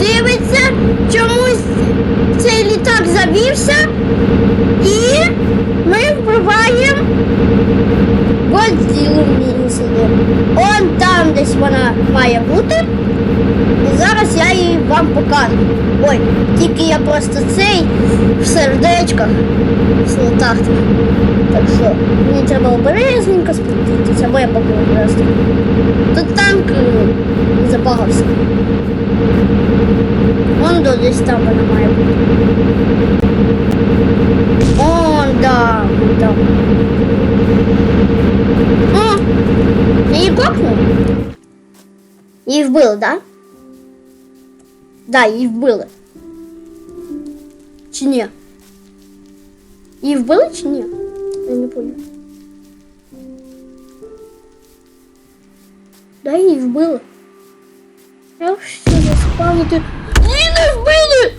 Do we мінусили. Он там десь вона має бути. І зараз я її вам покажу. Ой, тільки я просто цей в сердечках, в слотах. Так що мені треба обережненько спуститися, бо я просто. Тут танк запагався. Вон до десь там вона має бути. Да, да. О, її кокнув? Її вбили, да? Да, її вбили. Чи ні? Її вбили чи ні? Я не понял. Да, її вбили. Я ще заспавнити. Її не вбили!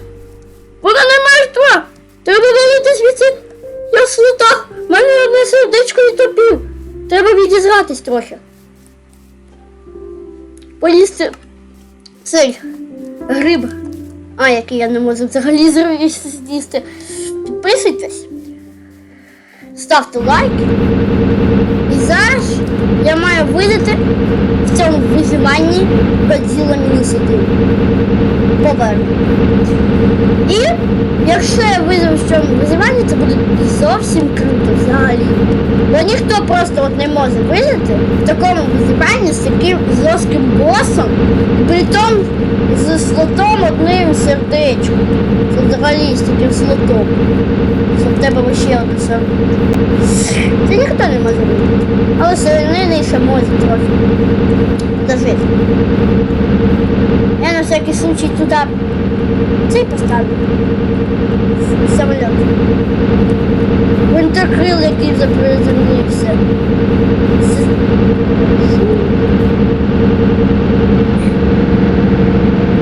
Вона не мертва! Треба валити звідси. Я в мене одне сердечко відтопив. Треба відізватись трохи. Полізти цей гриб. А, який я не можу взагалі з'їсти. Підписуйтесь, ставте лайки. І зараз я маю видати в цьому виживанні мінус один. Поверну. І якщо я виживу в цьому виживанні, це буде зовсім круто взагалі. Бо ніхто просто от не може вижити в такому виживанні з таким жорстким босом, і при тому слотом одним сердечком. Це взагалі з таким слотом. Щоб в тебе ще одне сердечко. Це ніхто не може вижити. Але середини ще може трохи. Дожити. Я на всякий случай туди цей поставлю. Самоліт. Винтеркрил, який вже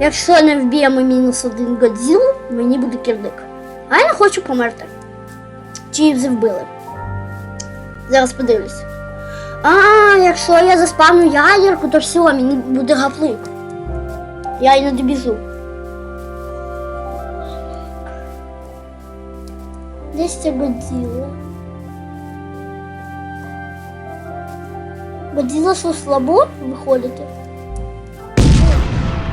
якщо не вб'ємо мінус один Годзілу, мені буде кирдик. А я не хочу померти. Чи вже вбили? Зараз подивлюсь. А, якщо я заспавню ядерку, то все, мені буде гаплик. Я іноді біжу. Десь це Годзіла. Годзіла що слабо виходити?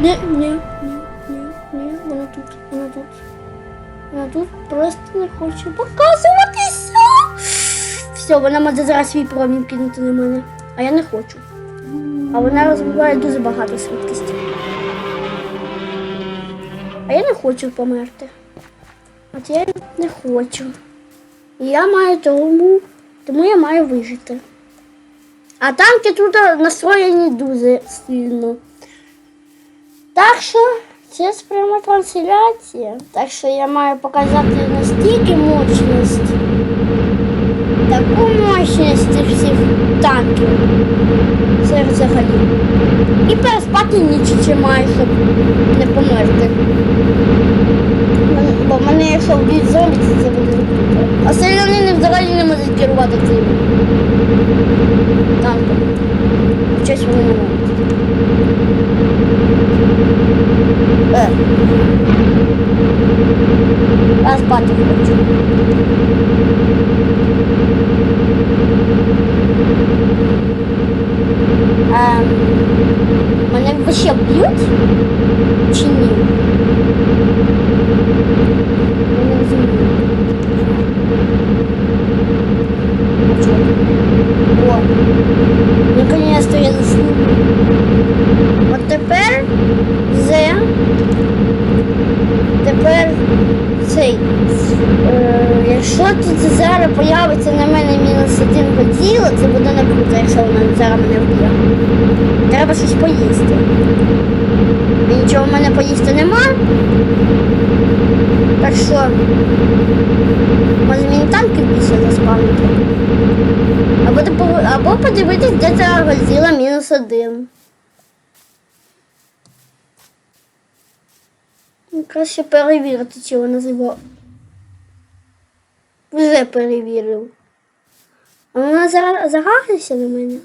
Ні, ні, ні, ні, ні, вона тут, вона тут. Вона тут просто не хоче показуватися. Все, вона може зараз свій промінь кинути на мене. А я не хочу. А вона розвиває дуже багато швидкості. А я не хочу померти. От я не хочу. І я маю тому, тому я маю вижити. А танки тут настроєні дуже сильно. Так що це пряма трансляція. Так що я маю показати настільки мощність. Таку мощність всіх танків. Це взагалі. І переспати ніч ще маю, щоб не померти. Бо мене якщо вб'ють зомбі, це буде. А селянини взагалі не можуть керувати цим танком. Щось вони не можуть. Е. Я спати хочу. Ем, мене ще б'ють? Чи ні? Я не розумію. О, наконец-то я заснув. От тепер З. Тепер цей. Е, якщо тут зараз появиться на мене мінус один годіло, це буде не круто, якщо вона зараз мене вб'є. Треба щось поїсти. Нічого в мене поїсти нема. Так що, може мені танки більше заспавнити. Або, або подивитись, де ця Годзіла мінус один. Краще перевірити, чи вона зиво. Вже перевірив. А вона зараз загахнеться на мене.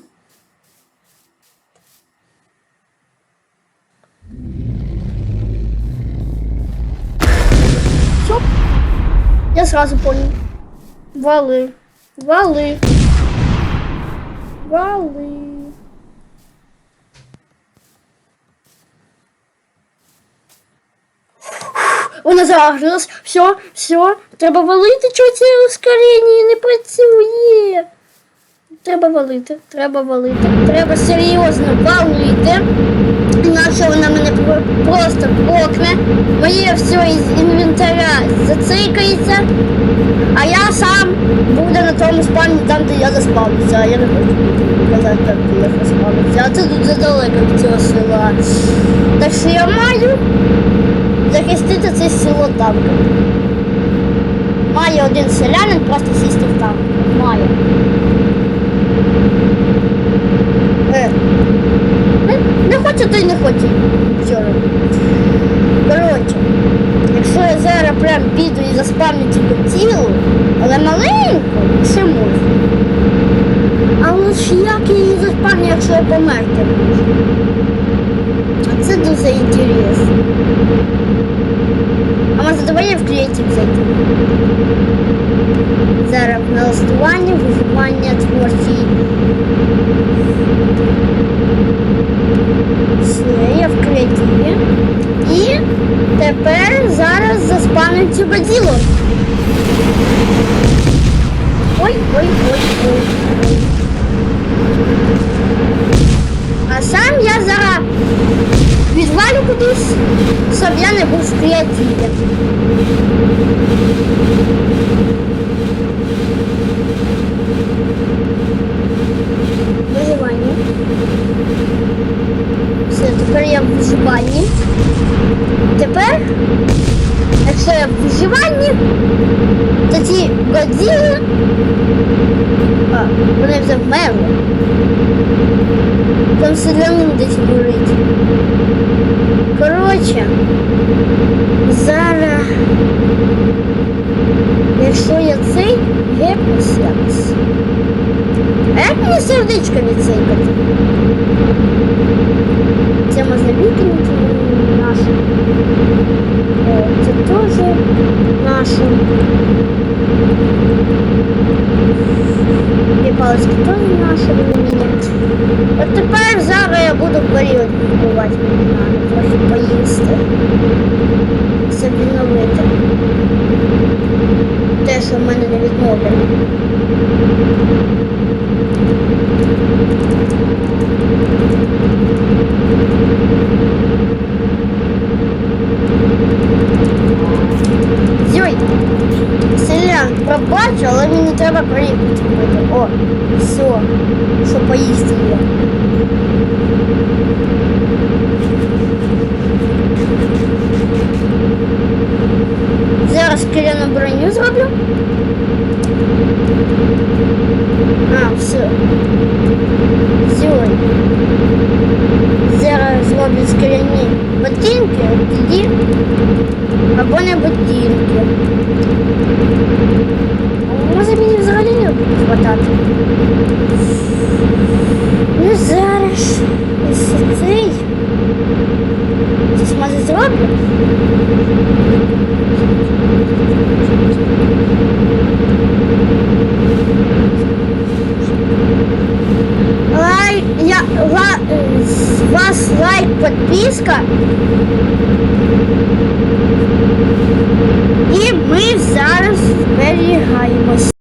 Все. Я сразу понял. Валы. Валы. Валы. Вона загрилась. Все, все. Треба валити, чого це ускорення не працює. Треба валити, треба валити. Треба серйозно валити. Іначе вона мене про- просто блокне. Моє все із інвентаря зацикається. А я сам буду на тому спальні там, де я заспавнюся. А я не хочу казати, там, де я заспавнюся. А це тут задалеко від цього села. Так що я маю захистити це село танком. Має один селянин просто сісти в танк. Має. Е. Не, не хоче, то й не хоче. Вчора. Коротше, якщо я зараз прям піду і заспавню цю тілу, але маленьку, ще можу. Але ж як я її заспавню, якщо я померти можу? Це дуже інтересно. А може давай в креатив зайду? Зараз налаштування, виживання, творчий. Все, я в креативі. І тепер зараз заспавню цю баділу. Ой, ой, ой, ой. А сам я зараз відвалю кудись, щоб я не був в креативі. Виживання. Все, тепер я в виживанні. Тепер, якщо я в виживанні, то ці годзіли, а, вони вже вмерли. Там селянин десь горить. Коротше, зараз, якщо я цей гепнусь якось. Як мені сердечко відсейкати? Це можна викинути нашу. Е, Це теж нашу. І палички теж нашу міняти. От тепер зараз я буду період купувати надо, трохи поїсти. Це відновити. Те, що в мене не відновлено. Йой! Селян, пробачу, але мені треба приїхати купити. О, все, що поїсти є. Зараз киляну броню зроблю. А, все. Зьой. Зараз зроблю скляні ботинки, тоді або не ботинки. Може мені взагалі не буде хватати. Ну зараз ось цей. Щось може зроблю. Лайк, я, ла, з вас лайк, підписка. І ми зараз зберігаємось.